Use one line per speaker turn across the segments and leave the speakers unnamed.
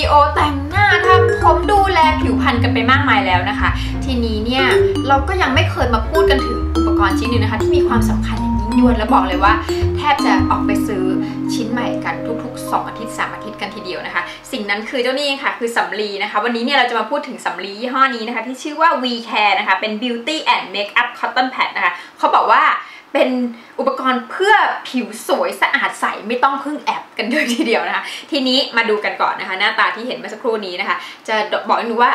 ดีโอแต่งหน้าทำผมดูแลผิวพรรณกันไปมากมายแล้วนะคะ ทีนี้เนี่ยเราก็ยังไม่เคยมาพูดกันถึงอุปกรณ์ชิ้นหนึ่งนะคะ ที่มีความสำคัญอย่างยิ่งยวดและบอกเลยว่า แทบจะออกไปซื้อชิ้นใหม่กันทุก ๆ 2 อาทิตย์ 3 อาทิตย์กันทีเดียวนะคะ สิ่งนั้นคือเจ้านี่ค่ะคือสำลีนะคะ วันนี้เนี่ยเราจะมาพูดถึงสำลียี่ห้อนี้นะคะ ที่ชื่อว่า V Care นะคะเป็น Beauty and Makeup Cotton Pad นะคะเขาบอกว่า เป็นอุปกรณ์เพื่อผิวสวยสะอาดใสไม่ต้องพึ่งแอปกันเลยทีเดียวนะคะ ทีนี้มาดูกันก่อนนะคะ หน้าตาที่เห็นเมื่อสักครู่นี้นะคะ จะบอกหนูว่า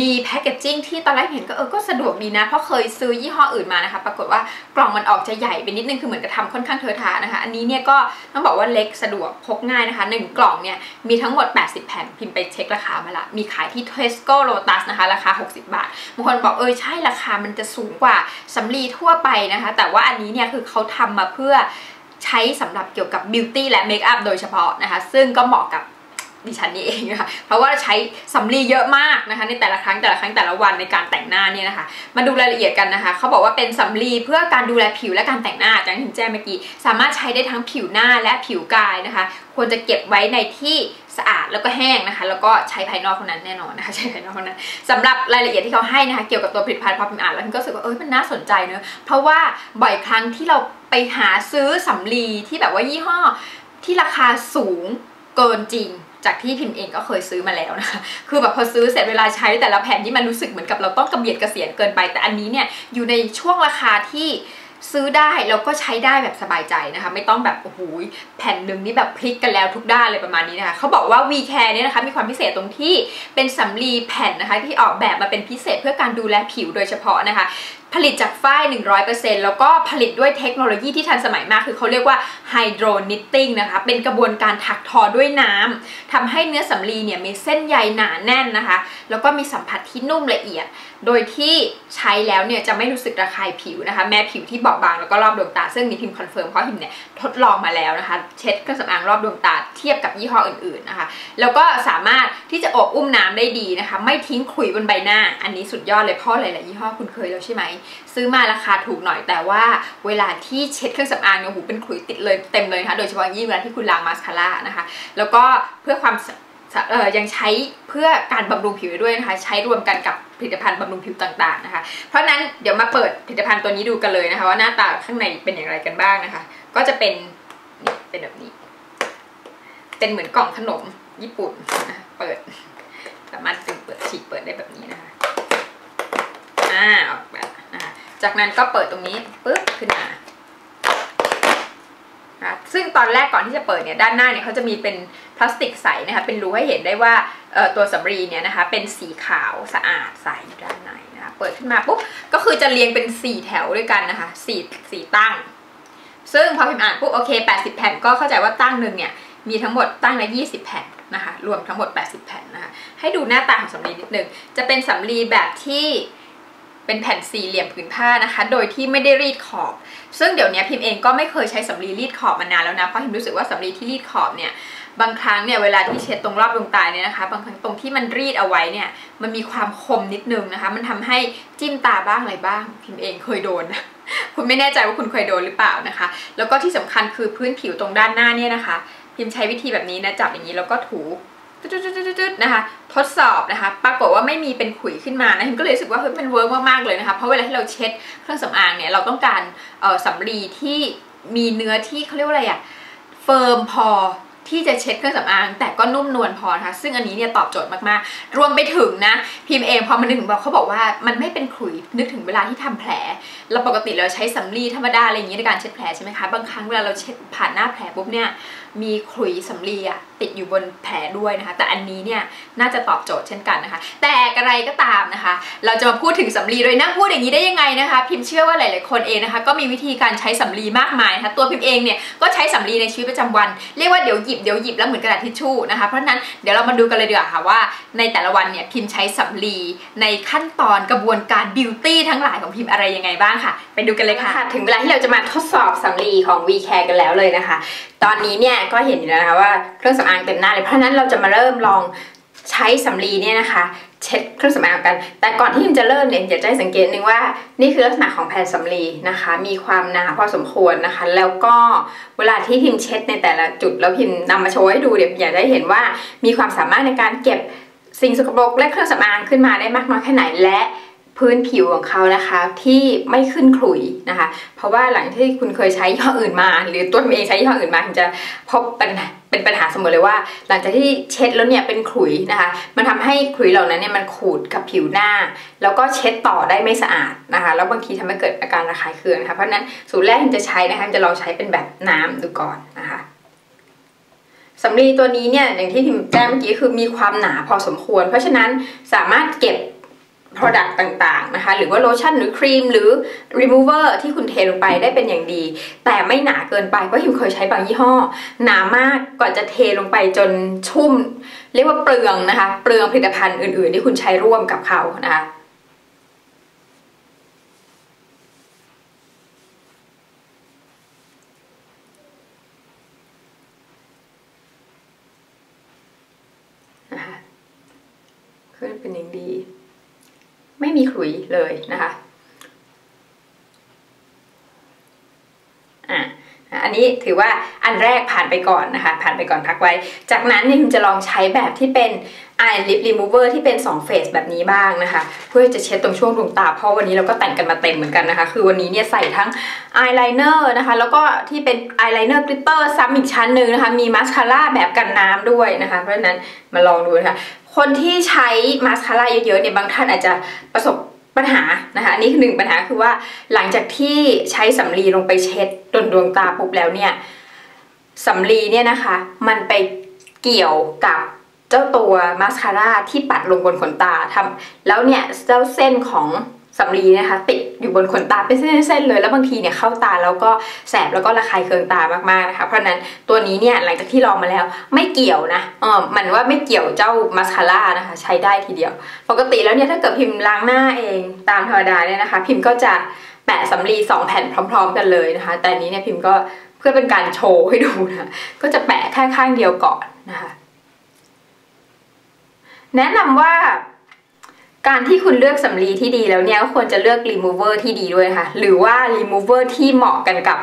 มีแพคเกจจิ้งที่ตอนแรกเห็นก็เออก็สะดวกดีนะ เพราะเคยซื้อยี่ห้ออื่นมานะคะ ปรากฏว่ากล่องมันออกจะใหญ่ไปนิดนึงคือเหมือนกับทำค่อนข้างเทอะทะนะคะ อันนี้เนี่ยก็ต้องบอกว่าเล็กสะดวกพกง่ายนะคะ 1 กล่องเนี่ยมีทั้งหมด 80 แผ่นพิมพ์ไปเช็คราคามาละ มีขายที่ Tesco Lotus นะคะ ราคา 60 บาทบางคนบอกเออใช่ราคามันจะสูงกว่าสำลีทั่วไปนะคะ แต่ว่าอันนี้เนี่ยคือเขาทำมาเพื่อใช้สำหรับเกี่ยวกับบิวตี้และเมคอัพโดยเฉพาะนะคะ ซึ่งก็เหมาะกับ ดิฉันนี่เองนะคะเพราะว่าใช้สำลีเยอะมากนะคะในแต่ละครั้งแต่ละครั้งแต่ละวันในการแต่งหน้าเนี่ยนะคะ มาดูรายละเอียดกันนะคะเขาบอกว่าเป็นสำลีเพื่อการดูแลผิวและการแต่งหน้าจากที่ผมแจ้งเมื่อกี้สามารถใช้ได้ทั้งผิวหน้าและผิวกายนะคะ ควรจะเก็บไว้ในที่สะอาดแล้วก็แห้งนะคะ แล้วก็ใช้ภายนอกเท่านั้นแน่นอนนะคะ ใช้ภายนอกเท่านั้นสำหรับรายละเอียดที่เขาให้นะคะ เกี่ยวกับตัวผลิตภัณฑ์พอพิมอ่านแล้วพิมก็รู้สึกว่าเออมันน่าสนใจเนอะเพราะว่าบ่อยครั้งที่เราไปหาซื้อสำลีที่แบบว่ายี่ห้อที่ราคาสูงเกินจริง จากที่พิมพ์เองก็เคยซื้อมาแล้วนะคะ คือแบบพอซื้อเสร็จเวลาใช้แต่ละแผ่นที่มันรู้สึกเหมือนกับเราต้องกระเบียดกระเสียนเกินไป แต่อันนี้เนี่ยอยู่ในช่วงราคาที่ซื้อได้แล้วก็ใช้ได้แบบสบายใจนะคะ ไม่ต้องแบบโอ้โหแผ่นหนึ่งนี่แบบพลิกกันแล้วทุกด้านเลยประมาณนี้นะคะเขาบอกว่า V Care เนี่ยนะคะมีความพิเศษตรงที่เป็นสำลีแผ่นนะคะที่ออกแบบมาเป็นพิเศษเพื่อการดูแลผิวโดยเฉพาะนะคะผลิตจากฝ้าย 100%แล้วก็ผลิตด้วยเทคโนโลยีที่ทันสมัยมาก คือเขาเรียกว่า Hydro Knitting นะคะ เป็นกระบวนการถักทอด้วยน้ำทำให้เนื้อสำลีเนี่ยมีเส้นใยหนาแน่นนะคะ แล้วก็มีสัมผัสที่นุ่มละเอียด โดยที่ใช้แล้วเนี่ยจะไม่รู้สึกระคายผิวนะคะ แม้ผิวที่บอบบางแล้วก็รอบดวงตา ซึ่งนี่พิมพ์คอนเฟิร์มเพราะพิมเนี่ยทดลองมาแล้วนะคะ เช็ดเครื่องสำอางรอบดวงตาเทียบกับยี่ห้ออื่นๆนะคะ แล้วก็สามารถที่จะอบอุ้มน้ำได้ดีนะคะ ไม่ทิ้งขลุยบนใบหน้า อันนี้สุดยอดเลยเพราะหลายๆยี่ห้อคุณเคยแล้วใช่ไหมซื้อมาราคาถูกหน่อยแต่ว่าเวลาที่เช็ดเครื่องสำอางเนี่ยหูเป็นขลุยติดเลยเต็มเลยนะคะโดยเฉพาะยิ่งเวลาที่คุณล้างมาสคาร่านะคะ แล้วก็เพื่อความเออยังใช้เพื่อการบำรุงผิวด้วยนะคะ ใช้รวมกันกับผลิตภัณฑ์บำรุงผิวต่างๆนะคะ เพราะนั้นเดี๋ยวมาเปิดผลิตภัณฑ์ตัวนี้ดูกันเลยนะคะ ว่าหน้าตาข้างในเป็นอย่างไรกันบ้างนะคะ ก็จะเป็นนี่เป็นแบบนี้ เป็นเหมือนกล่องขนมญี่ปุ่นเปิดสามารถเปิดฉีกเปิดได้แบบนี้นะคะอ่า จากนั้นก็เปิดตรงนี้ปึ๊บขึ้นมานะซึ่งตอนแรกก่อนที่จะเปิดเนี่ยด้านหน้าเนี่ยเขาจะมีเป็นพลาสติกใสนะคะเป็นรูให้เห็นได้ว่าตัวสำลีเนี่ยนะคะเป็นสีขาวสะอาดใสอยู่ด้านในนะคะเปิดขึ้นมาปุ๊บก็คือจะเรียงเป็น 4 แถวด้วยกันนะคะสี่สี่ตั้ง ซึ่งพอพิมพ์อ่านปุ๊บโอเค 80 แผ่นก็เข้าใจว่าตั้งหนึ่งเนี่ยมีทั้งหมดตั้งละ20 แผ่นนะคะรวมทั้งหมด 80 แผ่นนะคะให้ดูหน้าตาของสำลีนิดนึงจะเป็นสำลีแบบที่ เป็นแผ่นสี่เหลี่ยมผืนผ้านะคะ โดยที่ไม่ได้รีดขอบ ซึ่งเดี๋ยวนี้พิมพ์เองก็ไม่เคยใช้สำลีรีดขอบมานานแล้วนะ เพราะพิมรู้สึกว่าสำลีที่รีดขอบเนี่ยบางครั้งเนี่ยเวลาที่เช็ดตรงรอบดวงตาเนี่ยนะคะ บางครั้งตรงที่มันรีดเอาไว้เนี่ยมันมีความคมนิดนึงนะคะ มันทำให้จิ้มตาบ้างอะไรบ้าง พิมพ์เองเคยโดนนะคุณไม่แน่ใจว่าคุณเคยโดนหรือเปล่านะคะ แล้วก็ที่สำคัญคือพื้นผิวตรงด้านหน้าเนี่ยนะคะ พิมพ์ใช้วิธีแบบนี้นะจับอย่างนี้แล้วก็ถู จุดๆๆนะคะทดสอบนะคะปรากฏว่าไม่มีเป็นขุยขึ้นมานะพิมก็เลยรู้สึกว่าเฮ้ยมันเวิร์กมากๆเลยนะคะเพราะเวลาที่เราเช็ดเครื่องสำอางเนี่ยเราต้องการสำลีที่มีเนื้อที่เขาเรียกว่าอะไรอะเฟิร์มพอที่จะเช็ดเครื่องสำอาง แต่ก็นุ่มนวลพอนะคะซึ่งอันนี้เนี่ยตอบโจทย์มากๆ รวมไปถึงนะ พิมพ์เองพอมานึกถึงบอกเขาบอกว่ามันไม่เป็นขุยนึกถึงเวลาที่ทำแผล เราปกติเราใช้สำลีธรรมดาอะไรอย่างนี้ในการเช็ดแผลใช่ไหมคะบางครั้งเวลาเราเช็ดผ่านหน้าแผลปุ๊บเนี่ย มีขุยสำลีอะติดอยู่บนแผลด้วยนะคะ แต่อันนี้เนี่ยน่าจะตอบโจทย์เช่นกันนะคะ แต่อะไรก็ตามนะคะ เราจะมาพูดถึงสำลีโดยนั่งพูดอย่างนี้ได้ยังไงนะคะ พิมพ์เชื่อว่าหลาย ๆ คนเองนะคะ ก็มีวิธีการใช้สำลีมากมายนะคะตัวพิมพ์เองเนี่ยก็ใช้สำลีในชีวิตประจำวัน เรียกว่าเดี๋ยวหยิบเดี๋ยวหยิบแล้วเหมือนกระดาษทิชชู่นะคะเพราะนั้นเดี๋ยวเรามาดูกันเลยดีกว่าค่ะว่าในแต่ละวันเนี่ยพิมพ์ใช้สำลีในขั้นตอนกระบวนการบิวตี้ทั้งหลายของพิมพ์อะไรยังไงบ้างค่ะ ไปดูกันเลยค่ะ ถึงเวลาที่เราจะมาทดสอบสำลีของ V Care กันแล้วเลยนะคะ ตอนนี้เนี่ยก็เห็นอยู่แล้วนะคะว่าเครื่องสำอางเต็มหน้าเลยเพราะนั้นเราจะมาเริ่มลองใช้สำลีเนี่ยนะคะเช็ดเครื่องสำอางกัน แต่ก่อนที่พิมจะเริ่มเนี่ยอยากจะให้สังเกตหนึ่งว่านี่คือลักษณะของแผ่นสำลีนะคะ มีความหนาพอสมควรนะคะ แล้วก็เวลาที่พิมเช็ดในแต่ละจุดแล้วพิมนำมาโชว์ให้ดูเดี๋ยวอยากได้เห็นว่ามีความสามารถในการเก็บสิ่งสกปรกและเครื่องสำอางขึ้นมาได้มากน้อยแค่ไหนและ พื้นผิวของเขานะคะที่ไม่ขึ้นขลุยนะคะ เพราะว่าหลังที่คุณเคยใช้ยี่ห้ออื่นมา หรือตัวเองใช้ยี่ห้ออื่นมาคุณจะพบปัญหาเป็นปัญหาเสมอเลยว่า หลังจากที่เช็ดแล้วเนี่ยเป็นขลุยนะคะ มันทำให้ขลุยเหล่านั้นเนี่ยมันขูดกับผิวหน้า แล้วก็เช็ดต่อได้ไม่สะอาดนะคะ แล้วบางทีทำให้เกิดอาการระคายเคืองนะคะเพราะนั้นสูตรแรกที่จะใช้นะคะจะลองใช้เป็นแบบน้ำดูก่อนนะคะสำลีตัวนี้เนี่ยอย่างที่พิมแจ้งเมื่อกี้คือมีความหนาพอสมควร เพราะฉะนั้นสามารถเก็บ Product ต่างๆนะคะ หรือว่าโลชั่นหรือครีมหรือ remover ที่คุณเทลงไปได้เป็นอย่างดี แต่ไม่หนาเกินไปเพราะฮิมเคยใช้บางยี่ห้อ หนามากก่อนจะเทลงไปจนชุ่ม เรียกว่าเปลืองนะคะ เปลืองผลิตภัณฑ์อื่นๆ ที่คุณใช้ร่วมกับเขานะคะขึ้นเป็นอย่างดี ไม่มีขลุยเลยนะคะอะอันนี้ถือว่าอันแรกผ่านไปก่อนนะคะ ผ่านไปก่อนพักไว้ จากนั้นเนี่ยคุณจะลองใช้แบบที่เป็น eye lip remover ที่เป็น2เฟสแบบนี้บ้างนะคะ เพื่อจะเช็ดตรงช่วงดวงตาเพราะวันนี้เราก็แต่งกันมาเต็มเหมือนกันนะคะ คือวันนี้เนี่ยใส่ทั้ง eyeliner นะคะ แล้วก็ที่เป็น eyeliner glitter ซ้ำอีกชั้นหนึ่งนะคะ มีมาสคาร่าแบบกันน้ำด้วยนะคะ เพราะฉะนั้นมาลองดูนะคะ คนที่ใช้มาสคาร่าเยอะๆเนี่ยบางท่านอาจจะประสบปัญหานะคะอันนี้คือหนึ่งปัญหาคือว่าหลังจากที่ใช้สำลีลงไปเช็ดดนดวงตาปุ๊บแล้วเนี่ยสำลีเนี่ยนะคะ มันไปเกี่ยวกับเจ้าตัวมาสคาร่าที่ปัดลงบนขนตาทำแล้วเนี่ยเจ้าเส้นของ สำลีนะคะติดอยู่บนขนตาเป็นเส้นๆเลยแล้วบางทีเนี่ยเข้าตาแล้วก็แสบแล้วก็ระคายเคืองตามากๆนะคะเพราะนั้นตัวนี้เนี่ยหลังจากที่ลองมาแล้วไม่เกี่ยวนะเออมันว่าไม่เกี่ยวเจ้ามาสคาร่านะคะใช้ได้ทีเดียว ปกติแล้วเนี่ยถ้าเกิดพิมพ์ล้างหน้าเองตามธรรมดาเนี่ยนะคะ พิมพ์ก็จะแปะสำลีสองแผ่นพร้อม ๆ กันเลยนะคะ แต่นี้เนี่ยพิมพ์ก็เพื่อเป็นการโชว์ให้ดูนะก็จะแปะแค่ข้างเดียวก่อนนะคะแนะนำว่า การที่คุณเลือกสำลีที่ดีแล้วเนี่ยก็ควรจะเลือกรีมูเวอร์ที่ดีด้วยค่ะ หรือว่ารีมูเวอร์ที่เหมาะกันกับ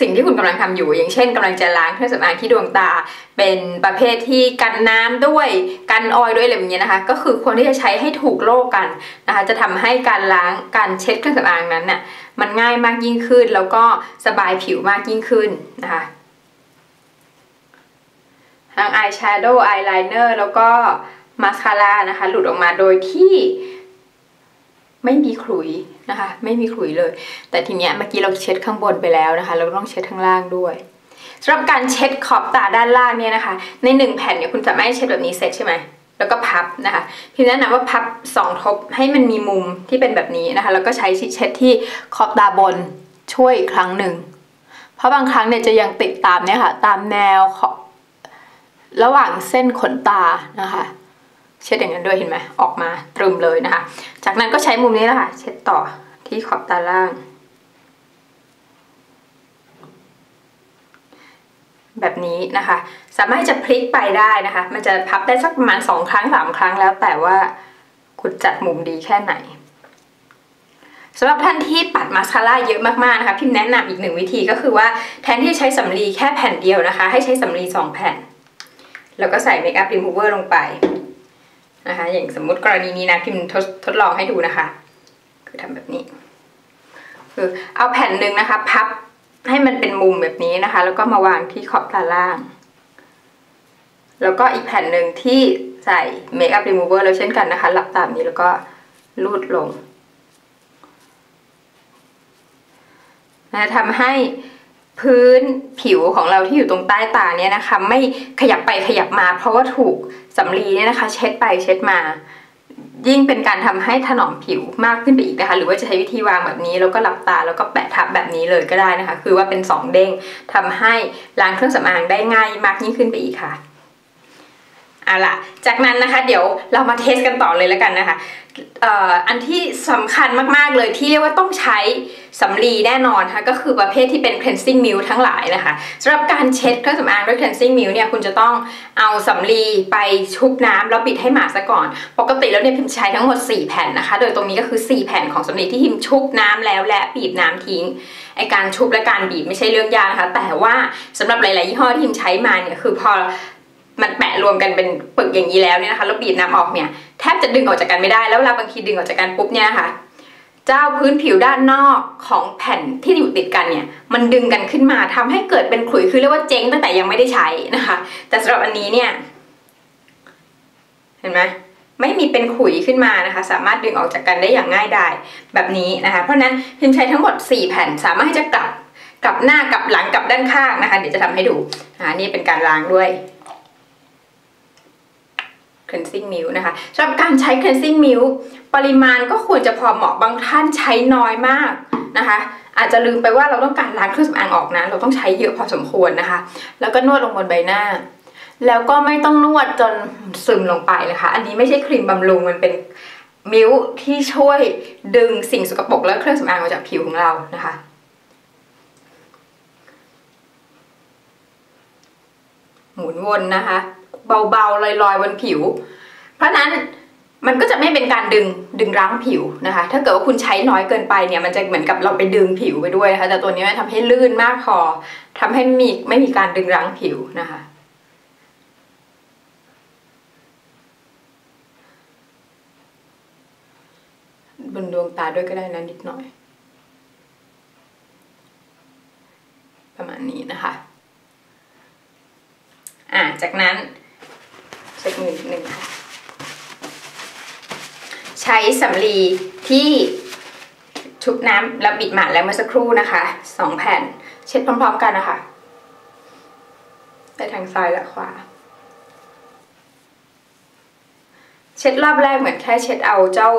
สิ่งที่คุณกำลังทำอยู่ อย่างเช่นกำลังจะล้างเครื่องสำอางที่ดวงตา เป็นประเภทที่กันน้ำด้วยกันออยด้วยอะไรแบบนี้นะคะ ก็คือควรที่จะใช้ให้ถูกโลกกันนะคะ จะทำให้การล้างการเช็ดเครื่องสำอางนั้นน่ะมันง่ายมากยิ่งขึ้น แล้วก็สบายผิวมากยิ่งขึ้นนะคะทั้งอายแชโดว์อายไลเนอร์แล้วก็ มาสคาร่านะคะ หลุดออกมาโดยที่ไม่มีขลุยนะคะ ไม่มีขลุยเลย แต่ทีเนี้ยเมื่อกี้เราเช็ดข้างบนไปแล้วนะคะ เราต้องเช็ดข้างล่างด้วยสำหรับการเช็ดขอบตาด้านล่างเนี่ยนะคะ ในหนึ่งแผ่นเนี่ยคุณจะไม่เช็ดแบบนี้เสร็จใช่ไหมแล้วก็พับนะคะพี่แนะนำว่าพับสองทบให้มันมีมุมที่เป็นแบบนี้นะคะ แล้วก็ใช้เช็ดที่ขอบตาบนช่วยอีกครั้งหนึ่ง เพราะบางครั้งเนี่ยจะยังติดตามเนี่ยค่ะ ตามแนวขอบระหว่างเส้นขนตานะคะ เช็ดอย่างนั้นด้วยเห็นไหมออกมาตรึมเลยนะคะ จากนั้นก็ใช้มุมนี้แหละค่ะ เช็ดต่อที่ขอบตาล่าง แบบนี้นะคะ สามารถจะพลิกไปได้นะคะ มันจะพับได้สักประมาณสองครั้งสามครั้งแล้วแต่ว่าคุณจัดมุมดีแค่ไหนสำหรับท่านที่ปัดมาสคาร่าเยอะมากๆนะคะพิมแนะนำอีกหนึ่งวิธีก็คือว่าแทนที่จะใช้สำลีแค่แผ่นเดียวนะคะ ให้ใช้สำลีสองแผ่น แล้วก็ใส่เมคอัพรีมูเวอร์ลงไป นะคะ อย่างสมมุติกรณีนี้นะพิมทดทดลองให้ดูนะคะ คือทำแบบนี้ คือเอาแผ่นหนึ่งนะคะ พับให้มันเป็นมุมแบบนี้นะคะ แล้วก็มาวางที่ขอบตาล่าง แล้วก็อีกแผ่นหนึ่งที่ใส่เมคอัพรีมูเวอร์แล้วเช่นกันนะคะหลับตามนี้แล้วก็ลูดลงนะทำให้ พื้นผิวของเราที่อยู่ตรงใต้ตาเนี่ยนะคะ ไม่ขยับไปขยับมาเพราะว่าถูกสำลีเนี่ยนะคะ เช็ดไปเช็ดมา ยิ่งเป็นการทำให้ถนอมผิวมากขึ้นไปอีกนะคะ หรือว่าจะใช้วิธีวางแบบนี้แล้วก็หลับตาแล้วก็แปะทับแบบนี้เลยก็ได้นะคะ คือว่าเป็นสองเด้งทำให้ล้างเครื่องสำอางได้ง่ายมากยิ่งขึ้นไปอีกค่ะ เอาล่ะ จากนั้นนะคะเดี๋ยวเรามาเทสกันต่อเลยแล้วกันนะคะอันที่สำคัญมากๆเลยที่เรียกว่าต้องใช้สำลีแน่นอนค่ะก็คือประเภทที่เป็น cleansing milk ทั้งหลายนะคะสำหรับการเช็ดเครื่องสำอางด้วย cleansing milk เนี่ยคุณจะต้องเอาสำลีไปชุบน้ำแล้วบิดให้หมาซะก่อน ปกติแล้วเนี่ยพิมใช้ทั้งหมด 4 แผ่นนะคะ โดยตรงนี้ก็คือ 4 แผ่นของสำลีที่พิมชุบน้ำแล้วและบีบน้ำทิ้งไอการชุบและการบีบไม่ใช่เรื่องยากนะคะแต่ว่าสำหรับหลายๆยี่ห้อที่พิมใช้มาเนี่ยคือพอ มันแปะรวมกันเป็นปึกอย่างนี้แล้วเนี่ยนะคะแล้วบีบน้ำออกเนี่ยแทบจะดึงออกจากกันไม่ได้ แล้วเวลาบางทีดึงออกจากกันปุ๊บเนี่ยค่ะเจ้าพื้นผิวด้านนอกของแผ่นที่อยู่ติดกันเนี่ยมันดึงกันขึ้นมาทำให้เกิดเป็นขุยคือเรียกว่าเจ๊งตั้งแต่ยังไม่ได้ใช้นะคะ แต่สำหรับอันนี้เนี่ยเห็นไหมไม่มีเป็นขุยขึ้นมานะคะ สามารถดึงออกจากกันได้อย่างง่ายดายแบบนี้นะคะ เพราะนั้นพิมใช้ทั้งหมด 4 แผ่นสามารถที่จะกลับกลับหน้ากลับหลังกลับด้านข้างนะคะ เดี๋ยวจะทำให้ดูอ่านี่เป็นการล้างด้วย cleansing milk นะคะสำหรับการใช้ cleansing milk ปริมาณก็ควรจะพอเหมาะบางท่านใช้น้อยมากนะคะ อาจจะลืมไปว่าเราต้องการล้างเครื่องสำอางออกนะ เราต้องใช้เยอะพอสมควรนะคะ แล้วก็นวดลงบนใบหน้า แล้วก็ไม่ต้องนวดจนซึมลงไปนะคะ อันนี้ไม่ใช่ครีมบำรุงมันเป็นมิลที่ช่วยดึงสิ่งสกปรกและเครื่องสำอางออกจากผิวของเรานะคะหมุนวนนะคะ เบาๆลอยๆบนผิว เพราะนั้นมันก็จะไม่เป็นการดึงดึงรั้งผิวนะคะ ถ้าเกิดว่าคุณใช้น้อยเกินไปเนี่ยมันจะเหมือนกับเราไปดึงผิวไปด้วยนะคะแต่ตัวนี้มันทำให้ลื่นมากพอทำให้มีไม่มีการดึงรั้งผิวนะคะบนดวงตาด้วยก็ได้นะนิดหน่อย ประมาณนี้นะคะ อ่าจากนั้น เช็ดมือนิดนึงค่ะใช้สำลีที่ชุบน้ำแล้วบิดหมาดแล้วเมื่อสักครู่นะคะสองแผ่น เช็ดพร้อมๆกันนะคะไปทางซ้ายและขวา เช็ดรอบแรกเหมือนแค่เช็ดเอาเจ้า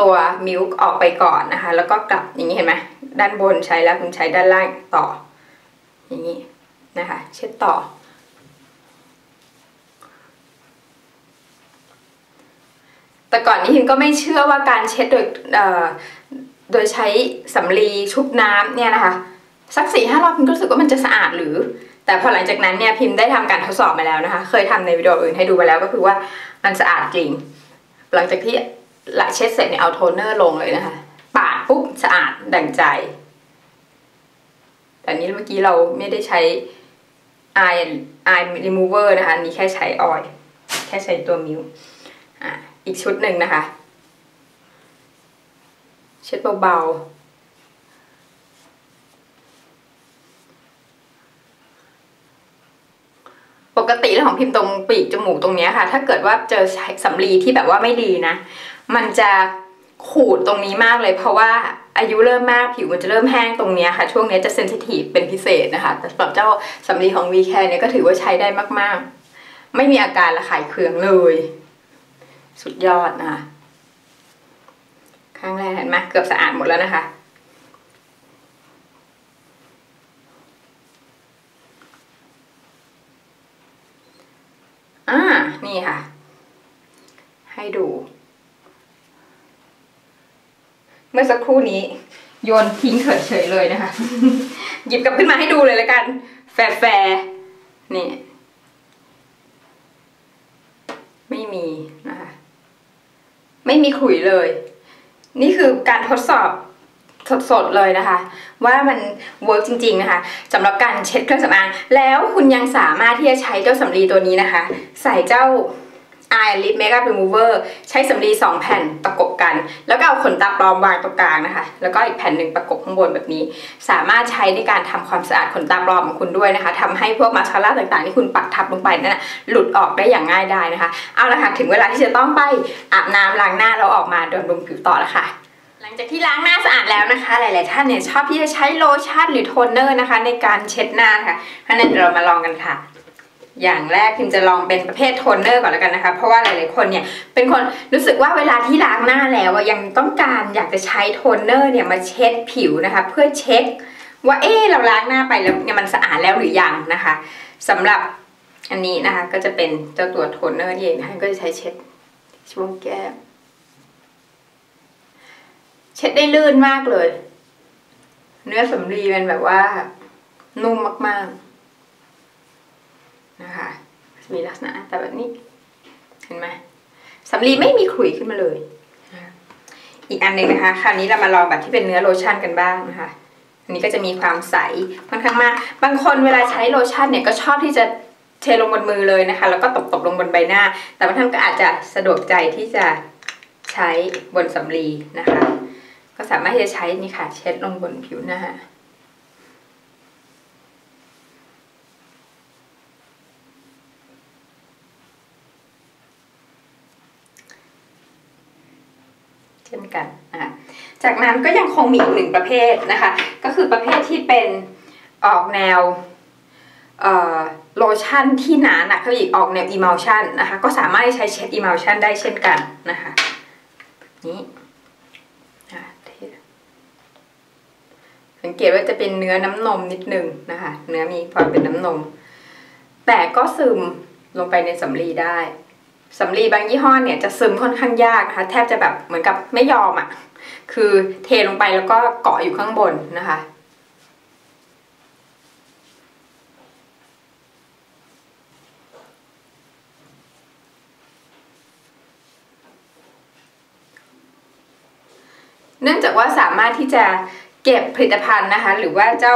ตัวมิลค์ออกไปก่อนนะคะ แล้วก็กลับอย่างนี้เห็นไหมด้านบนใช้แล้วคุณใช้ด้านล่างต่อ อย่างนี้นะคะ เช็ดต่อ แต่ก่อนนี้พิมก็ไม่เชื่อว่าการเช็ดโดยโดยใช้สำลีชุบน้ำเนี่ยนะคะสักสี่ห้ารอบพิมก็รู้สึกว่ามันจะสะอาดหรือ แต่พอหลังจากนั้นเนี่ยพิมได้ทำการทดสอบมาแล้วนะคะ เคยทำในวิดีโออื่นให้ดูไปแล้วก็คือว่ามันสะอาดจริง หลังจากที่ละเช็ดเสร็จเนี่ยเอาโทนเนอร์ลงเลยนะคะ ปาดปุ๊บสะอาดดั่งใจ แต่นี้เมื่อกี้เราไม่ได้ใช้ eye eye remover นะคะนี่แค่ใช้ออยล์แค่ใช้ตัวมิว อีกชุดหนึ่งนะคะ เช็ดเบาๆ ปกติแล้วของพิมพ์ตรงปีกจมูกตรงนี้ค่ะ ถ้าเกิดว่าเจอสำลีที่แบบว่าไม่ดีนะ มันจะขูดตรงนี้มากเลยเพราะว่าอายุเริ่มมากผิวมันจะเริ่มแห้งตรงนี้ค่ะ ช่วงนี้จะเซนซิทีฟเป็นพิเศษนะคะ แต่สำหรับเจ้าสำลีของวีแคร์เนี่ยก็ถือว่าใช้ได้มากๆ ไม่มีอาการระคายเคืองเลย สุดยอดนะคะข้างแรกเห็นไหมเกือบสะอาดหมดแล้วนะคะ อ่า นี่ค่ะ ให้ดู เมื่อสักครู่นี้ โยนทิ้งเฉยๆเลยนะคะ หยิบกลับขึ้นมาให้ดูเลยแล้วกัน แฟร์ๆนี่ ไม่มีนะ ไม่มีขุยเลย นี่คือการทดสอบสดๆเลยนะคะ ว่ามันเวิร์กจริงๆนะคะสำหรับการเช็ดเครื่องสำอางแล้วคุณยังสามารถที่จะใช้เจ้าสำลีตัวนี้นะคะ ใส่เจ้า Eye Lip Makeup Remover ใช้สำลี2แผ่นประกบกัน แล้วก็เอาขนตาปลอมวางตรงกลางนะคะ แล้วก็อีกแผ่นหนึ่งประกบข้างบนแบบนี้ สามารถใช้ในการทำความสะอาดขนตาปลอมของคุณด้วยนะคะทำให้พวกมาสคาร่าต่างๆ ที่คุณปักทับลงไปนั่นหลุดออกได้อย่างง่ายได้นะคะ เอาละค่ะถึงเวลาที่จะต้องไปอาบน้ำล้างหน้าแล้วออกมาดนบำผิวต่อแล้วค่ะหลังจากที่ล้างหน้าสะอาดแล้วนะคะ หลาย ๆ ท่านเนี่ยชอบที่จะใช้โลชั่นหรือโทนเนอร์นะคะ ในการเช็ดหน้าค่ะเพราะนั้นเดี๋ยวเรามาลองกันค่ะ อย่างแรกพิมจะลองเป็นประเภทโทนเนอร์ก่อนแล้วกันนะคะ เพราะว่าหลายๆคนเนี่ยเป็นคนรู้สึกว่าเวลาที่ล้างหน้าแล้วยังต้องการอยากจะใช้โทนเนอร์เนี่ยมาเช็ดผิวนะคะ เพื่อเช็คว่าเอ๊เราล้างหน้าไปแล้วเนี่ยมันสะอาดแล้วหรือยังนะคะสำหรับอันนี้นะคะก็จะเป็นเจ้าตัวโทนเนอร์เองนะคะก็จะใช้เช็ดช่วงแก้มเช็ดได้ลื่นมากเลย เนื้อสำลีเป็นแบบว่านุ่มมากๆ มีลักษณะแต่แบบนี้ เห็นไหมสำลีไม่มีขลุ่ยขึ้นมาเลย อีกอันหนึ่งนะคะ คราวนี้เรามาลองแบบที่เป็นเนื้อโลชั่นกันบ้างนะคะ อันนี้ก็จะมีความใสค่อนข้างมาก บางคนเวลาใช้โลชั่นเนี่ยก็ชอบที่จะเทลงบนมือเลยนะคะ แล้วก็ตบๆลงบนใบหน้า แต่บางท่านก็อาจจะสะดวกใจที่จะใช้บนสำลีนะคะ ก็สามารถที่จะใช้นี่ค่ะ เช็ดลงบนผิวหน้า ช่นกันนะคะจากนั้นก็ยังคงมีอีกหนึ่งประเภทนะคะ ก็คือประเภทที่เป็นออกแนวโลชั่นที่หนาหนักเขาอีกออกแนว emulsion นะคะ ก็สามารถใช้เช็ด emulsion ได้เช่นกันนะคะนี้สังเกตว่าจะเป็นเนื้อน้ำนมนิดนึงนะคะ เนื้อมีความเป็นน้ำนม แต่ก็ซึมลงไปในสำลีได้ สำลีบางยี่ห้อเนี่ยจะซึมค่อนข้างยากนะคะแทบจะแบบเหมือนกับไม่ยอมอะ่ะ คือเทลงไปแล้วก็เกาะอยู่ข้างบนนะคะเนื่องจากว่าสามารถที่จะเก็บผลิตภัณฑ์นะคะ หรือว่าเจ้า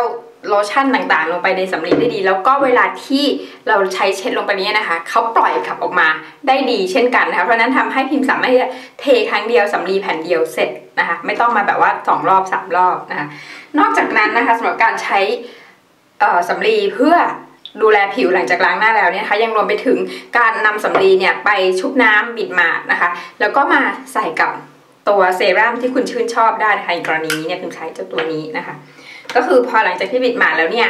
โลชั่นต่างๆ ลงไปในสำลีได้ดี แล้วก็เวลาที่เราใช้เช็ดลงไปนี้นะคะเขาปล่อยขับออกมาได้ดีเช่นกันนะคะเพราะนั้นทำให้พิมพ์สามารถจะเทครั้งเดียวสำลีแผ่นเดียวเสร็จนะคะไม่ต้องมาแบบว่าสองรอบสามรอบนะคะนอกจากนั้นนะคะสำหรับการใช้สำลีเพื่อดูแลผิวหลังจากล้างหน้าแล้วเนี่ยนะคะยังรวมไปถึงการนำสำลีเนี่ยไปชุบน้ำบิดมาดนะคะ แล้วก็มาใส่กับตัวเซรั่มที่คุณชื่นชอบได้นะคะในกรณีนี้เนี่ยพิมใช้เจ้าตัวนี้นะคะ ก็คือพอหลังจากที่บิดหมาแล้วเนี่ย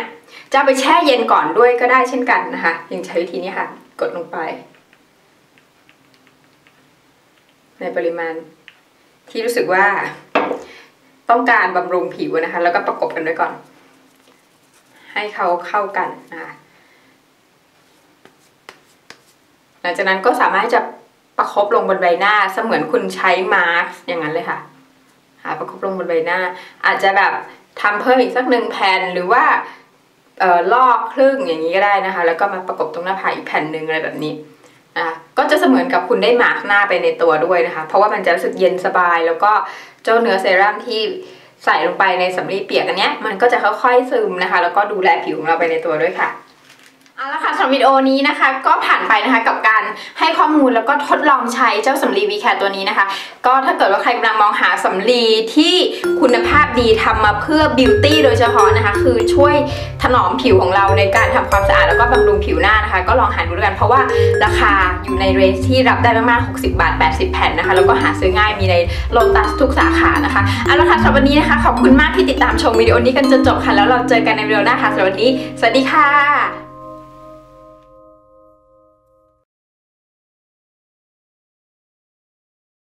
จะไปแช่เย็นก่อนด้วยก็ได้เช่นกันนะคะยังใช้วิธีนี้ค่ะ กดลงไป ในปริมาณ ที่รู้สึกว่า ต้องการบำรุงผิวนะคะ แล้วก็ประกบกันด้วยก่อน ให้เขาเข้ากันนะคะหลังจากนั้นก็สามารถจะประครบลงบนใบหน้าเสมือนคุณใช้มาร์กอย่างนั้นเลยค่ะประคบลงบนใบหน้า อาจจะแบบ ทำเพิ่มอีกสักหนึ่งแผ่นหรือว่าออลอกครึ่งอย่างนี้ก็ได้นะคะ แล้วก็มาประกบตรงหน้าผากอีกแผ่นหนึ่งอะไรแบบนี้นะก็จะเสมือนกับคุณได้หมาร์กหน้าไปในตัวด้วยนะคะ เพราะว่ามันจะรู้สึกเย็นสบาย แล้วก็เจ้าเนื้อเซรั่มที่ใส่ลงไปในสำลีเปียกอันนี้มันก็จะค่อยๆซึมนะคะ แล้วก็ดูแลผิวของเราไปในตัวด้วยค่ะเอาละค่ะสำหรับวิดีโอนี้นะคะ ก็ผ่านไปนะคะกับ ให้ข้อมูลแล้วก็ทดลองใช้เจ้าสำลีวีแคร์ตัวนี้นะคะ ก็ถ้าเกิดว่าใครกำลังมองหาสำลีที่คุณภาพดีทำมาเพื่อบิวตี้โดยเฉพาะนะคะ คือช่วยถนอมผิวของเราในการทำความสะอาดแล้วก็บำรุงผิวหน้านะคะ ก็ลองหาดูด้วยกัน เพราะว่าราคาอยู่ในเรนจ์ที่รับได้มากๆ60 บาท 80 แผ่นนะคะ แล้วก็หาซื้อง่ายมีในโลตัสทุกสาขานะคะเอาละค่ะสำหรับวันนี้นะคะขอบคุณมากที่ติดตามชมวิดีโอนี้กันจนจบค่ะแล้วเราเจอกันในวิดีโอหน้าค่ะสำหรับวันนี้ สวัสดีค่ะ